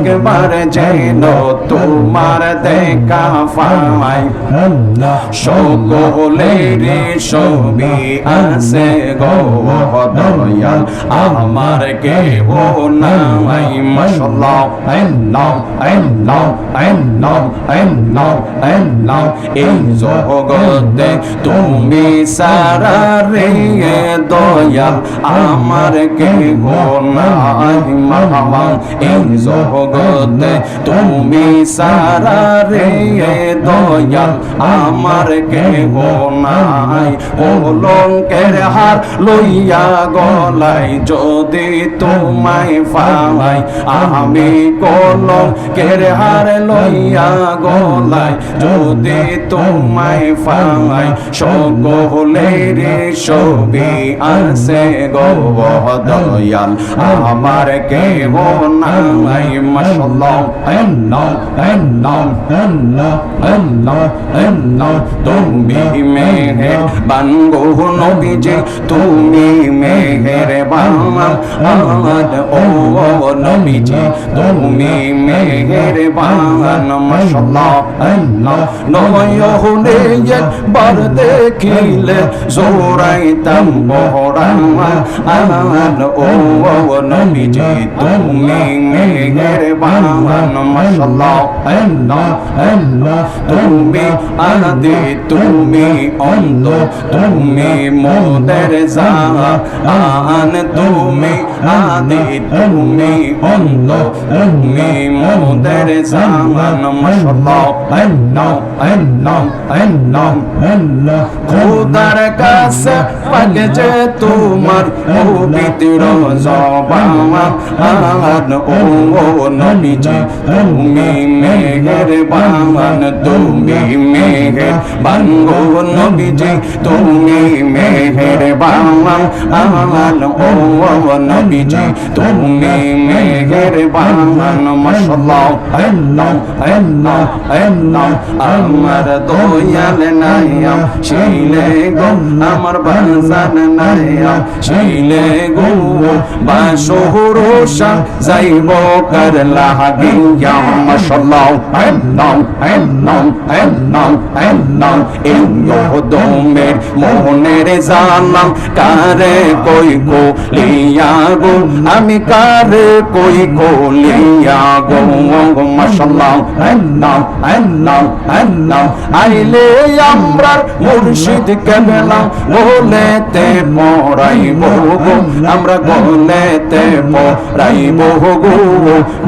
একবার যেন তোমার দেখা পাই সকলের ছবি আছে গো দয়াল। আমার কে ও নাই মাশাল্লাহ আল্লাহ আল্লাহ আল্লাহ আল্লাহ আল্লাহ এই জগতে তুমি সারা রে দয়াল। আমার কে ও নাই মামা এই জগতে তুমি সারা রে দয়াল, আমার কে ও নাই। কলঙ্কের হার লইয়া গলাই, যদি তোমায় পাই আমি কলঙ্কের হার লইয়া গলাই, যদি তোমায় পাই সকলের ছবি আছে গো দয়াল, আমার কে ও নাই। মাশাল্লাহ আল্লাহ আল্লাহ আল্লাহ আল্লাহ আল্লাহ, তুমি মেহে বানগো নবীজি, তুমি মেহের বাংলা আমার ও নবীজি, তুমি মেহের বাংলা মাশাল্লাহ আল্লাহ নয়নে একবার দেখিলে জোরাইতাম বহরামা আমার ও নবীজি, তুমি মেহের তুমি আদি তুমি অন্ধ তুমি মোদের জান তুমি আদি খোদার কাছে পাকে যে তোমার পবিত্র জবান নিচে তুমি মেঘ বান তুমি মেঘের বান গো নবীজি তুমি মেঘের বান আন ও নবীজি তুমি মেঘের বান মাশাল্লাহ আল্লাহ আল্লাহ আল্লাহ, আমার দয়াল নাইয়াম শিলে গো, আমার বাজান নাইয়াম শিলে গো বাসুরুষা যাইব কর now, and now, and now, and now, in your domain, মনের জানাম কারে কই কলিয়া গো আমি কারে কই কলিয়া গো মাশাল্লাহ and now, and now, and now, আইলে আমরার মুর্শিদ কেবলা বলেতে মরাইব গো আমরা বলেতে মরাইব গো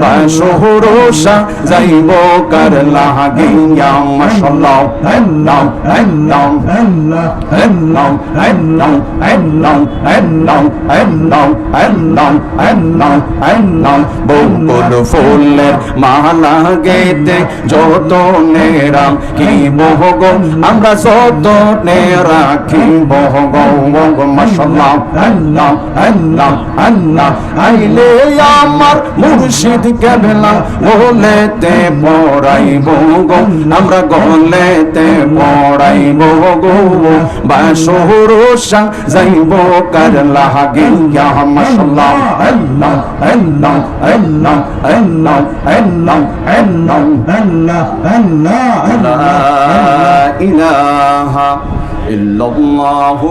বাসহরসা যাইব কার লাগিয়া মাশাল্লাহ আল্লাহ আল্লাহ আল্লাহ আল্লাহ আল্লাহ আল্লাহ আল্লাহ আল্লাহ আল্লাহ আল্লাহ আল্লাহ বকুল ফুলের মালা গেতে যত নেরাম কি বহগ আমরা যত নেরাখি বহগ মাশাল্লাহ আল্লাহ আল্লাহ আল্লাহ আইলে আমার মুর্শিদ কেবলা বলেতে পড়াইব গো আমরা গলেতে পড়াইব গো বাসুর যাইব কার লাগে মাশাল্লাহ আল্লাহ আল্লাহ আল্লাহ আল্লাহ আল্লাহ আল্লাহ আল্লাহ আল্লাহ আল্লাহ ইলাহা ইল্লাল্লাহু